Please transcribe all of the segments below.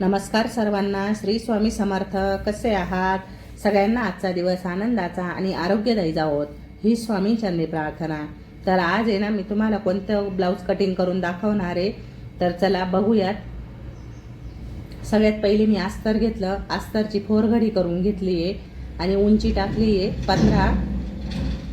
नमस्कार सर्वांना. श्री स्वामी समर्थ. कसे आहात? सगळ्यांना आजचा दिवस आनंदाचा आणि आरोग्यदायी जावोत. ही स्वामींचरणी प्रार्थना. तर आज आहे ना मी तुम्हाला कोणतं ब्लाऊज कटिंग करून दाखवणार आहे? तर चला बघूयात. सगळ्यात पहिले मी अस्तर घेतलं. अस्तरची फोरघडी करून घेतली आहे आणि उंची टाकली आहे. पंधरा.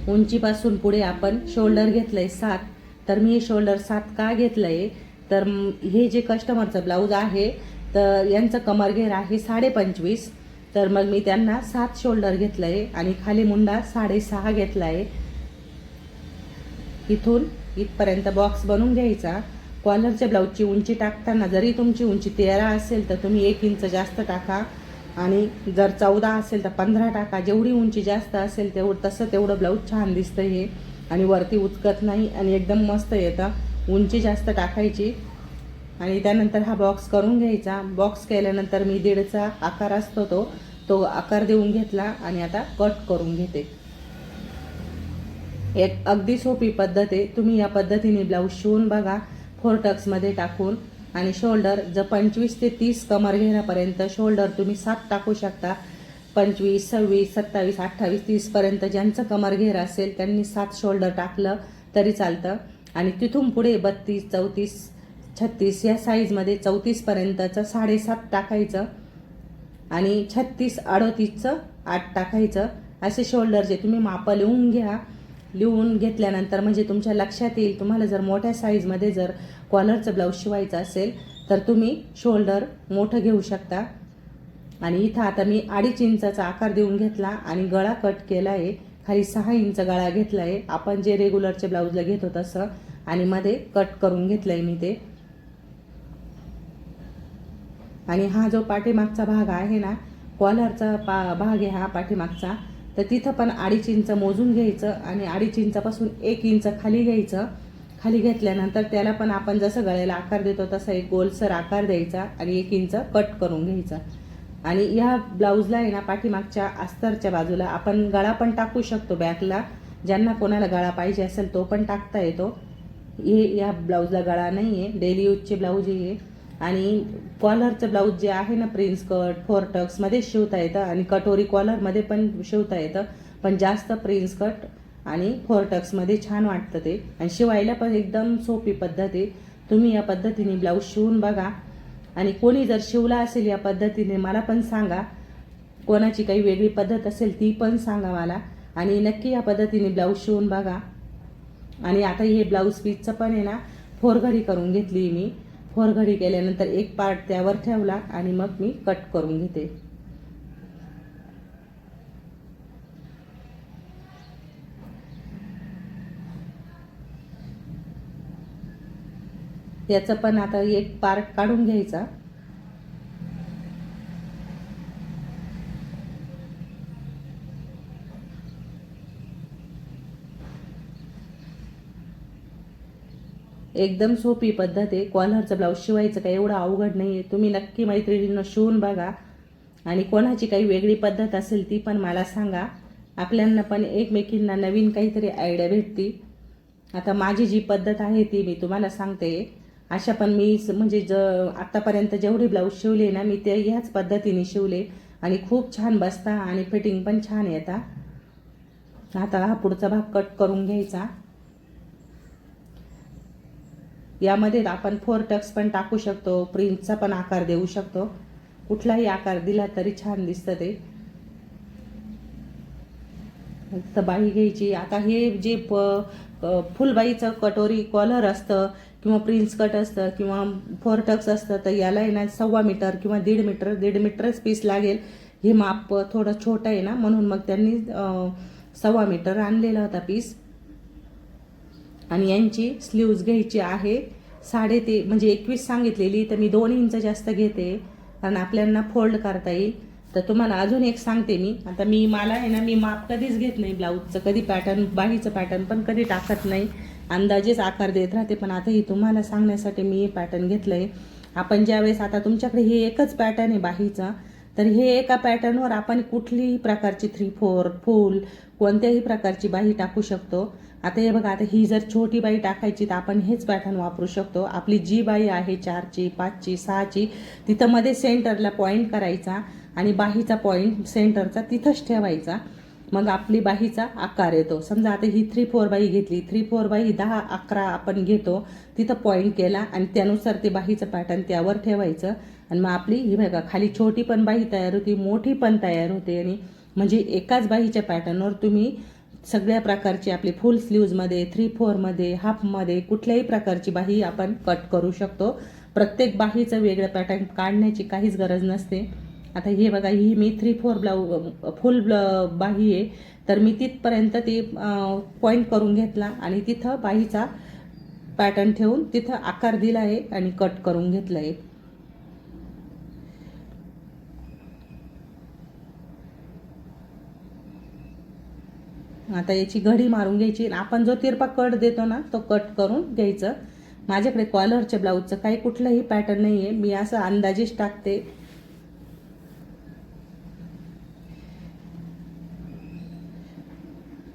उंचीपासून पुढे आपण शोल्डर घेतलं आहे सात. तर मी हे शोल्डर सात का घेतलं आहे तर हे जे कस्टमरचं ब्लाऊज आहे तर यांचं कमरघेर आहे साडेपंचवीस. तर मग मी त्यांना सात शोल्डर घेतलं आहे आणि खाली मुंडा साडेसहा घेतला आहे इथून इथपर्यंत बॉक्स बनवून घ्यायचा. कॉलरच्या ब्लाऊजची उंची टाकताना जरी तुमची उंची तेरा असेल तर तुम्ही एक इंच जास्त टाका. आणि जर चौदा असेल तर पंधरा टाका. जेवढी उंची जास्त असेल तेवढं तसं तेवढं ब्लाऊज छान दिसतं हे. आणि वरती उचकत नाही आणि एकदम मस्त येतं. उंची जास्त टाकायची. आणि त्यानंतर हा बॉक्स करून घ्यायचा. बॉक्स केल्यानंतर मी दीडचा आकार असतो तो तो आकार देऊन घेतला आणि आता कट करून घेते. एक अगदी सोपी पद्धत आहे. तुम्ही या पद्धतीने ब्लाऊज शिवून बघा. फोर टक्समध्ये टाकून आणि शोल्डर जर पंचवीस ते तीस कमर घेण्यापर्यंत शोल्डर तुम्ही सात टाकू शकता. पंचवीस सव्वीस सत्तावीस अठ्ठावीस तीसपर्यंत ज्यांचं कमर घेर असेल त्यांनी सात शोल्डर टाकलं तरी चालतं. आणि तिथून पुढे बत्तीस चौतीस छत्तीस या साईजमध्ये चौतीसपर्यंतचं साडेसात टाकायचं आणि छत्तीस अडतीसचं आठ टाकायचं. असे शोल्डरचे तुम्ही मापं लिहून घ्या. लिहून घेतल्यानंतर म्हणजे तुमच्या लक्षात येईल तुम्हाला जर मोठ्या साईजमध्ये जर कॉलरचं ब्लाऊज शिवायचं असेल तर तुम्ही शोल्डर मोठं घेऊ शकता. आणि इथं आता मी अडीच इंचाचा आकार देऊन घेतला आणि गळा कट केला आहे खाली सहा इंच गळा घेतला आहे आपण जे रेग्युलरच्या ब्लाऊजला घेतो तसं. आणि मध्ये कट करून घेतलं आहे मी ते. आणि हा जो पाठीमागचा भाग आहे ना कॉलरचा पा भाग आहे हा पाठीमागचा तर तिथं पण अडीच इंच मोजून घ्यायचं आणि अडीच इंचापासून एक इंच खाली घ्यायचं. खाली घेतल्यानंतर त्याला पण आपण जसं गळ्याला आकार देतो तसा एक गोलसर आकार द्यायचा आणि एक इंच कट करून घ्यायचा. आणि या ब्लाऊजला आहे ना पाठीमागच्या अस्तरच्या बाजूला आपण गळा पण टाकू शकतो बॅकला. ज्यांना कोणाला गळा पाहिजे असेल तो पण टाकता येतो. हे या ब्लाऊजला गळा नाही आहे डेली यूजचे ब्लाऊज हे. आणि कॉलरचं ब्लाऊज जे आहे ना प्रिन्स कट फोर टक्समध्ये शिवता येतं आणि कटोरी कॉलरमध्ये पण शिवता येतं. पण जास्त प्रिन्स कट आणि फोर टक्समध्ये छान वाटतं ते. आणि शिवायला पण एकदम सोपी पद्धत आहे. तुम्ही या पद्धतीने ब्लाऊज शिवून बघा. आणि कोणी जर शिवला असेल या पद्धतीने मला पण सांगा. कोणाची काही वेगळी पद्धत असेल ती पण सांगा मला. आणि नक्की या पद्धतीने ब्लाऊज शिवून बघा. आणि आता हे ब्लाऊज पीसचं पण आहे ना फोरघरी करून घेतली मी. फोरघडी केल्यानंतर एक पार्ट त्यावर ठेवला आणि मग मी कट करून घेते. त्याचं पण आता एक पार्ट काढून घ्यायचा. एकदम सोपी पद्धत आहे. कॉलरचं ब्लाऊज शिवायचं काही एवढं अवघड नाही आहे तुम्ही नक्की मैत्रिणींना शिवून बघा. आणि कोणाची काही वेगळी पद्धत असेल ती पण मला सांगा. आपल्यांना पण एकमेकींना नवीन काहीतरी आयडिया भेटती आता माझी जी पद्धत आहे ती मी तुम्हाला सांगते. अशा पण मी स- म्हणजे ज आत्तापर्यंत जेवढे ब्लाऊज शिवले ना मी ते ह्याच पद्धतीने शिवले. आणि खूप छान बसता आणि फिटिंग पण छान येता. आता हा पुढचा भाग कट करून घ्यायचा. यामध्ये आपण फोर टक्स पण टाकू शकतो प्रिंटचा पण आकार देऊ शकतो. कुठलाही आकार दिला तरी छान दिसतं ते. तर बाही घ्यायची. आता हे जे प फुलबाईचं कटोरी कॉलर असतं किंवा प्रिन्स कट असतं किंवा फोर टक्स असतं तर याला येणार ना सव्वा मीटर किंवा दीड मीटर दीड मीटरच पीस लागेल. हे माप थोडं छोटं आहे ना म्हणून मग त्यांनी सव्वा मीटर आणलेला होता पीस आणि यांची स्लीव्ज घ्यायची आहे. साडे ते म्हणजे एकवीस सांगितलेली तर मी दोन इंच जास्त घेते कारण आपल्यांना फोल्ड करता येईल. तर तुम्हाला अजून एक सांगते मी. आता मी मला आहे ना मी माप कधीच घेत नाही ब्लाऊजचं कधी पॅटर्न बाहीचं पॅटर्न पण कधी टाकत नाही. अंदाजेच आकार देत राहते पण आता ही तुम्हाला सांगण्यासाठी मी हे पॅटर्न घेतलं आहे आपण ज्यावेळेस आता तुमच्याकडे हे एकच पॅटर्न आहे बाहीचा तर हे एका पॅटर्नवर आपण कुठलीही प्रकारची थ्री फोर फूल कोणत्याही प्रकारची बाही टाकू शकतो. आता हे बघा आता ही जर छोटी बाई टाकायची तर आपण हेच पॅटर्न वापरू शकतो. आपली जी बाई आहे चारची पाचची सहाची तिथं मध्ये सेंटरला पॉईंट करायचा आणि बाहीचा पॉईंट सेंटरचा तिथंच ठेवायचा. मग आपली बाहीचा आकार येतो. समजा आता ही थ्री फोर बाई घेतली. थ्री फोर बाई दहा अकरा आपण घेतो. तिथं पॉईंट केला आणि त्यानुसार ते बाहीचं पॅटर्न त्यावर ठेवायचं. आणि मग आपली ही बघा खाली छोटी पण बाही तयार होती मोठी पण तयार होते. आणि म्हणजे एकाच बाहीच्या पॅटर्नवर तुम्ही सगळ्या प्रकारची आपली फुल स्लीव्जमध्ये थ्री फोरमध्ये हाफमध्ये कुठल्याही प्रकारची बाही आपण कट करू शकतो. प्रत्येक बाहीचं वेगळं पॅटर्न काढण्याची काहीच गरज नसते. आता हे बघा ही मी थ्री फोर ब्लाऊ फुल ब्ल बाही आहे. तर मी तिथपर्यंत ती पॉईंट करून घेतला आणि तिथं बाहीचा पॅटर्न ठेवून तिथं आकार दिला आहे आणि कट करून घेतलं आहे. आता याची घडी मारून घ्यायची. आपण जो तिरपा कट देतो ना तो कट करून घ्यायचं. माझ्याकडे कॉलरच्या ब्लाऊजचं काही कुठलंही पॅटर्न नाही आहे मी असं अंदाजेच टाकते.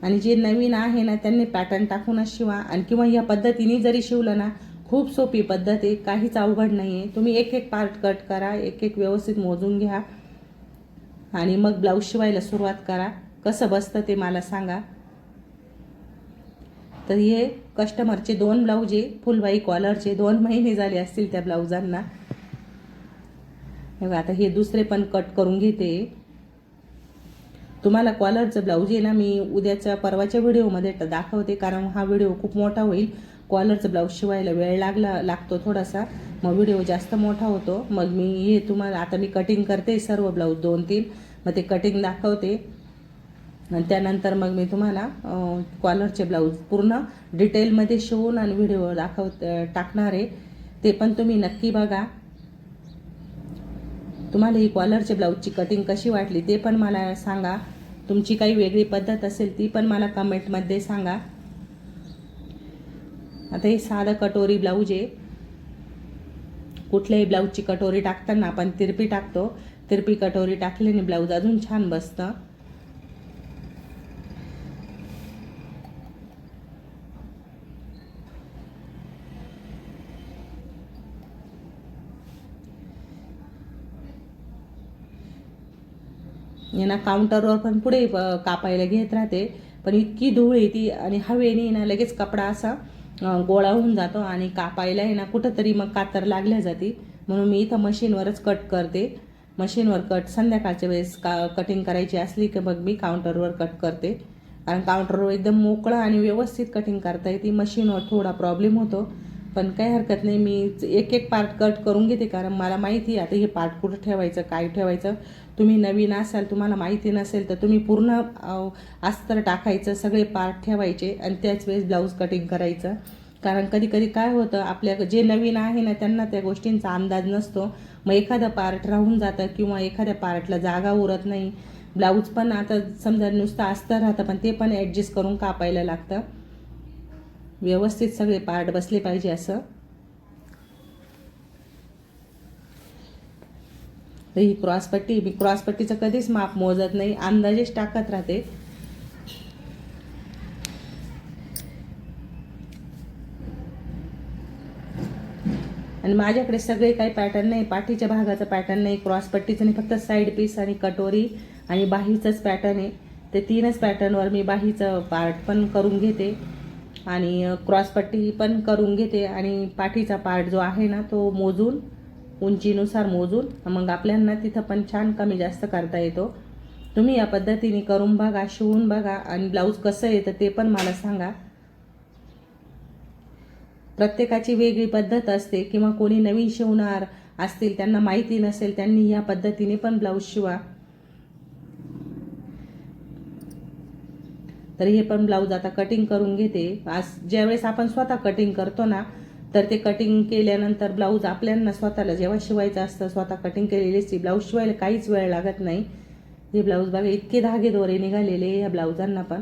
आणि जे नवीन आहे ना त्यांनी पॅटर्न टाकूनच शिवा. आणि किंवा या पद्धतीने जरी शिवलं ना खूप सोपी पद्धत आहे. काहीच अवघड नाही आहे तुम्ही एक एक पार्ट कट करा एक एक व्यवस्थित मोजून घ्या. आणि मग ब्लाऊज शिवायला सुरुवात करा. कसं बसतं ते मला सांगा. तर हे कस्टमरचे दोन ब्लाऊज आहे फुलबाई कॉलरचे. दोन महिने झाले असतील त्या ब्लाऊजांना. बघा, आता हे दुसरे पण कट करून घेते. तुम्हाला कॉलरचं ब्लाऊज आहे ना मी उद्याच्या परवाच्या व्हिडिओमध्ये दाखवते कारण हा व्हिडिओ खूप मोठा होईल. कॉलरचं ब्लाऊज शिवायला वेळ लागला लागतो थोडासा. मग व्हिडिओ जास्त मोठा होतो. मग मी हे तुम्हाला आता मी कटिंग करते सर्व ब्लाऊज दोन तीन मग ते कटिंग दाखवते. आणि त्यानंतर मग मी तुम्हाला कॉलरचे ब्लाऊज पूर्ण डिटेलमध्ये शिवून आणि व्हिडिओ दाखव टाकणार आहे. ते पण तुम्ही नक्की बघा. तुम्हाला ही कॉलरचे ब्लाऊजची कटिंग कशी वाटली ते पण मला सांगा. तुमची काही वेगळी पद्धत असेल ती पण मला कमेंटमध्ये सांगा. आता हे साधं कटोरी ब्लाऊज आहे. कुठल्याही ब्लाऊजची कटोरी टाकताना आपण तिरपी टाकतो. तिरपी कटोरी टाकल्याने ब्लाऊज अजून छान बसतं. यांना काउंटरवर पण पुढे कापायला घेत राहते. पण इतकी धूळ येते आणि हवेने ना लगेच कपडा असा गोळा होऊन जातो आणि कापायला आहे ना कुठंतरी मग कातर लागल्या जाते. म्हणून मी इथं मशीनवरच कट करते. मशीनवर कट संध्याकाळच्या वेळेस का कटिंग करायची असली की मग मी काउंटरवर कट करते. कारण काउंटरवर एकदम मोकळं आणि व्यवस्थित कटिंग करता येते. मशीनवर थोडा प्रॉब्लेम होतो. पण काही हरकत नाही. मी एक एक पार्ट कट करून घेते कारण मला माहिती आहे आता हे पार्ट कुठं ठेवायचं काय ठेवायचं. तुम्ही नवीन असाल तुम्हाला माहिती नसेल तर तुम्ही पूर्ण अस्तर टाकायचं सगळे पार्ट ठेवायचे आणि त्याच वेळेस ब्लाऊज कटिंग करायचं. कारण कधी कधी काय होतं आपल्या जे नवीन आहे ना त्यांना त्या गोष्टींचा अंदाज नसतो. मग एखादा पार्ट राहून जातं किंवा एखाद्या पार्टला जागा उरत नाही. ब्लाऊज पण आता समजा नुसतं अस्तर राहतं पण ते पण ॲडजस्ट करून कापायला लागतं. व्यवस्थित सगळे पार्ट बसले पाहिजे असं. तर ही क्रॉसपट्टी मी क्रॉसपट्टीचं कधीच माप मोजत नाही अंदाजेच टाकत राहते. आणि माझ्याकडे सगळे काही पॅटर्न नाही पाठीच्या भागाचं पॅटर्न नाही क्रॉसपट्टीचं नाही फक्त साईड पीस आणि कटोरी आणि बाहीचंच पॅटर्न आहे. ते तीनच पॅटर्नवर मी बाहीचं पार्ट पण करून घेते. आणि क्रॉसपट्टी पण करून घेते आणि पाठीचा पार्ट जो आहे ना तो मोजून उंचीनुसार मोजून मग आपल्यांना तिथं पण छान कमी जास्त करता येतो. तुम्ही या पद्धतीने करून बघा शिवून बघा आणि ब्लाऊज कसं येतं ते पण मला सांगा. प्रत्येकाची वेगळी पद्धत असते किंवा कोणी नवीन शिवणार असतील त्यांना माहिती नसेल त्यांनी या पद्धतीने पण ब्लाऊज शिवा. तर हे पण ब्लाऊज आता कटिंग करून घेते. आज ज्यावेळेस आपण स्वतः कटिंग करतो ना तर ते कटिंग केल्यानंतर ब्लाऊज आपल्याला स्वतःला जेव्हा शिवायचं असतं स्वतः कटिंग केलेली असते ब्लाऊज शिवायला काहीच वेळ लागत नाही. हे ब्लाऊज बघा इतके धागे दोरे निघालेले या ब्लाऊजांना पण.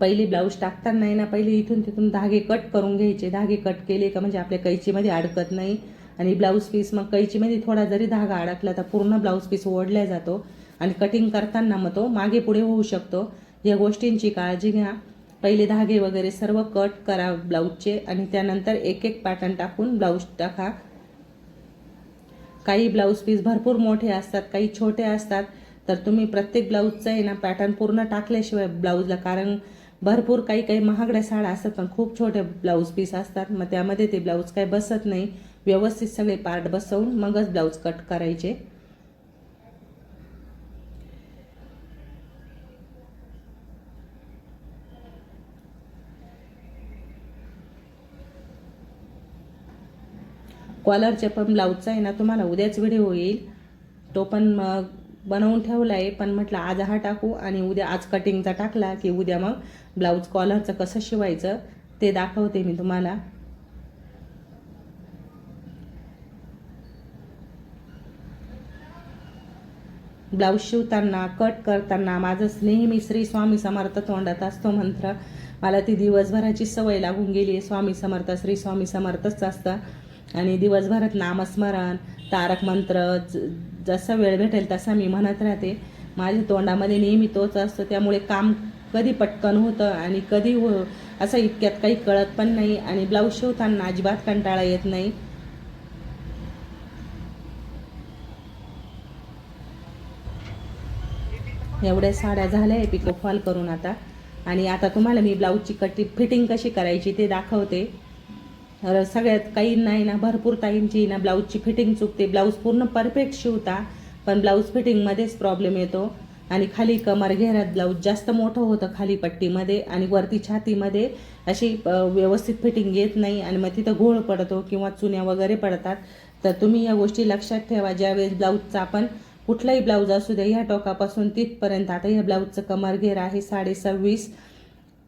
पहिले ब्लाऊज टाकताना आहे ना पहिले इथून तिथून धागे कट करून घ्यायचे. धागे कट केले का म्हणजे आपल्या कैचीमध्ये अडकत नाही. आणि ब्लाऊज पीस मग कैचीमध्ये थोडा जरी धागा अडकला तर पूर्ण ब्लाऊज पीस ओढला जातो. आणि कटिंग करताना मग तो मागे पुढे होऊ शकतो. या गोष्टींची काळजी घ्या. पहिले धागे वगैरे सर्व कट करा ब्लाऊजचे आणि त्यानंतर एक एक पॅटर्न टाकून ब्लाऊज टाका. काही ब्लाऊज पीस भरपूर मोठे असतात काही छोटे असतात. तर तुम्ही प्रत्येक ब्लाऊजचं आहे ना पॅटर्न पूर्ण टाकल्याशिवाय ब्लाऊजला कारण भरपूर काही काही महागड्या साड्या असतात पण खूप छोटे ब्लाऊज पीस असतात. मग त्यामध्ये ते ब्लाऊज काही बसत नाही. व्यवस्थित सगळे पार्ट बसवून मगच ब्लाऊज कट करायचे. कॉलरचे पण ब्लाऊजचा आहे ना तुम्हाला उद्याच व्हिडिओ येईल तो पण मग बनवून ठेवला आहे पण म्हटलं आज हा टाकू आणि उद्या आज कटिंगचा टाकला की उद्या मग ब्लाऊज कॉलरचं कसं शिवायचं ते दाखवते मी तुम्हाला. ब्लाऊज शिवताना कट करताना माझं नेहमी श्री स्वामी समर्थ तोंडात असतो मंत्र. मला ती दिवसभराची सवय लागून गेली आहे. स्वामी समर्थ श्री स्वामी समर्थच असतं. आणि दिवसभरात नामस्मरण तारक मंत्र जसा वेळ भेटेल तसा मी म्हणत राहते. माझ्या तोंडामध्ये नेहमी तोच असतो त्यामुळे काम कधी पटकन होतं आणि कधी हो असं इतक्यात काही कळत पण नाही आणि ब्लाऊज शिवताना अजिबात कंटाळा येत नाही. एवढ्या साड्या झाल्या आहे पिको फॉल करून आता. आणि आता तुम्हाला मी ब्लाऊजची कटी फिटिंग कशी करायची ते दाखवते. सगळ्यात काही नाही ना भरपूर ताईंची ना ब्लाऊजची फिटिंग चुकते ब्लाऊज पूर्ण परफेक्ट शिवता पण ब्लाऊज फिटिंगमध्येच प्रॉब्लेम येतो. आणि खाली कमर घेऱ्यात ब्लाऊज जास्त मोठं होतं खाली पट्टीमध्ये आणि वरती छातीमध्ये. अशी व्यवस्थित फिटिंग येत नाही आणि मग तिथं घोळ पडतो किंवा चुन्या वगैरे पडतात. तर तुम्ही या गोष्टी लक्षात ठेवा ज्यावेळेस ब्लाऊजचा आपण कुठलाही ब्लाऊज असू द्या ह्या टोकापासून तिथपर्यंत. आता ह्या ब्लाऊजचं कमर घेर आहे साडे सव्वीस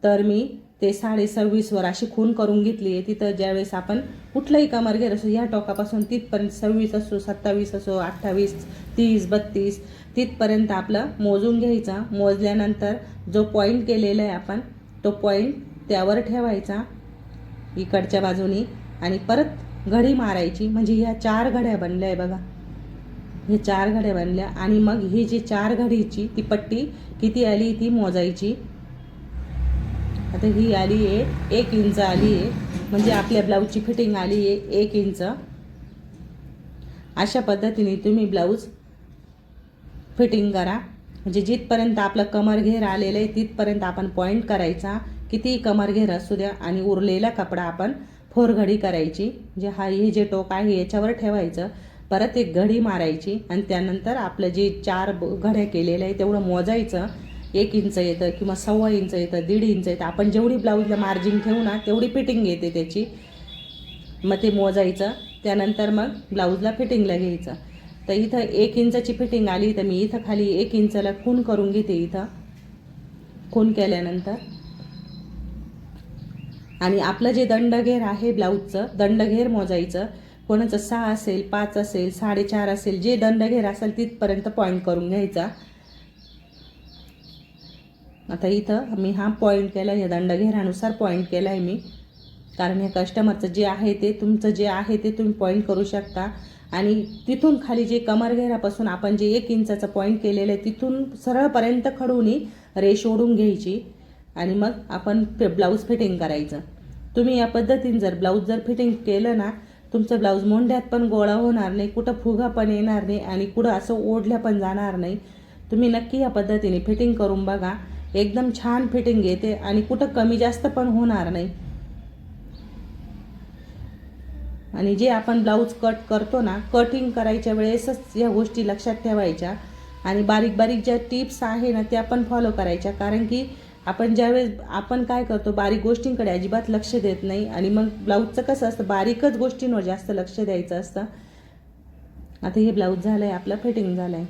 तर मी ते साडे सव्वीसवर अशी खून करून घेतली आहे. तिथं ज्यावेळेस आपण कुठलाही कमर घेर असो ह्या टोकापासून तिथपर्यंत सव्वीस असो सत्तावीस असो अठ्ठावीस तीस बत्तीस तिथपर्यंत आपलं मोजून घ्यायचा. मोजल्यानंतर जो पॉईंट केलेला आहे आपण तो पॉईंट त्यावर ठेवायचा इकडच्या बाजूनी आणि परत घडी मारायची. म्हणजे ह्या चार घड्या बनल्या आहे बघा. हे चार घड्या बनल्या आणि मग ही जी चार घडीची ती पट्टी किती आली ती मोजायची. आता ही आली आहे एक इंच आली आहे. म्हणजे आपल्या ब्लाऊजची फिटिंग आली आहे एक इंच. अशा पद्धतीने तुम्ही ब्लाऊज फिटिंग करा. म्हणजे जिथपर्यंत आपलं कमर घेर आलेलं आहे तिथपर्यंत आपण पॉईंट करायचा. कितीही कमर घेर असू द्या आणि उरलेला कपडा आपण फोर घडी करायची. म्हणजे हा हे जे टोक आहे याच्यावर ठेवायचं. परत एक घडी मारायची आणि त्यानंतर आपलं जे चार ब- घड्या केलेल्या आहे तेवढं मोजायचं. एक इंच येतं किंवा सव्वा इंच येतं दीड इंच येतं. आपण जेवढी ब्लाऊजला मार्जिन ठेवू ना तेवढी फिटिंग येते त्याची. मग ते मोजायचं. त्यानंतर मग ब्लाऊजला फिटिंगला घ्यायचं. तर इथं एक इंचाची फिटिंग आली तर मी इथं खाली एक इंचाला खून करून घेते इथं. खून केल्यानंतर. आणि आपलं जे दंडघेर आहे ब्लाऊजचं दंडघेर मोजायचं. कोणाचं सहा असेल पाच असेल साडेचार असेल जे दंडघेर असेल तिथपर्यंत पॉईंट करून घ्यायचा. आता इथं मी हा पॉईंट केला आहे या दंडघेरानुसार पॉईंट केला आहे मी. कारण हे कस्टमरचं जे आहे ते तुमचं जे आहे ते तुम्ही पॉईंट करू शकता. आणि तिथून खाली जे कमर घेरापासून आपण जे एक इंचाचं पॉईंट केलेलं आहे तिथून सरळपर्यंत खडूनही रेष ओढून घ्यायची. आणि मग आपण ब्लाऊज फिटिंग करायचं. तुम्ही या पद्धतीने जर ब्लाऊज जर फिटिंग केलं ना तुमचं ब्लाऊज मोंढ्यात पण गोळा होणार नाही कुठं फुगा पण येणार नाही आणि कुठं असं ओढल्या पण जाणार नाही. तुम्ही नक्की या पद्धतीने फिटिंग करून बघा. एकदम छान फिटिंग येते आणि कुठं कमी जास्त पण होणार नाही. आणि जे आपण ब्लाऊज कट करतो ना कटिंग करायच्या वेळेसच या गोष्टी लक्षात ठेवायच्या. आणि बारीक बारीक ज्या टिप्स आहे ना त्या पण फॉलो करायच्या. कारण की आपण ज्यावेळेस आपण काय करतो बारीक गोष्टींकडे अजिबात लक्ष देत नाही. आणि मग ब्लाऊजचं कसं असतं बारीकच गोष्टींवर जास्त लक्ष द्यायचं असतं. आता हे ब्लाऊज झालं आहे आपलं फिटिंग झालं आहे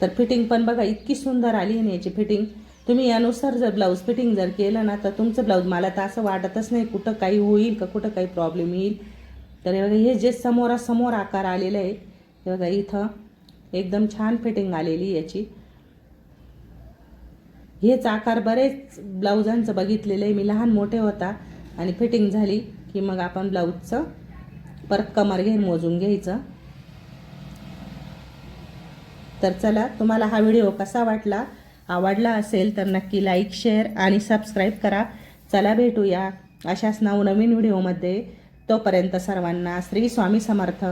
तर फिटिंग पण बघा इतकी सुंदर आली आहे ना याची फिटिंग तुम्ही यानुसार जर ब्लाऊज फिटिंग जर केलं ना तर तुमचं ब्लाऊज मला तर असं वाटतच नाही कुठं काही होईल का कुठं काही प्रॉब्लेम येईल. तर हे बघा हे जे समोरासमोर आकार आलेलं आहे हे बघा इथं एकदम छान फिटिंग आलेली याची. हेच आकार बरेच ब्लाऊजांचं बघितलेलं आहे. मी लहान मोठे होता आणि फिटिंग झाली की मग आपण ब्लाऊजचं परत कमर घेऊन मोजून घ्यायचं. तर चला तुम्हाला हा व्हिडिओ कसा वाटला आवडला असेल तर नक्की लाईक शेअर आणि सबस्क्राईब करा. चला भेटूया अशाच नवनवीन व्हिडिओमध्ये. तोपर्यंत सर्वांना श्री स्वामी समर्थ.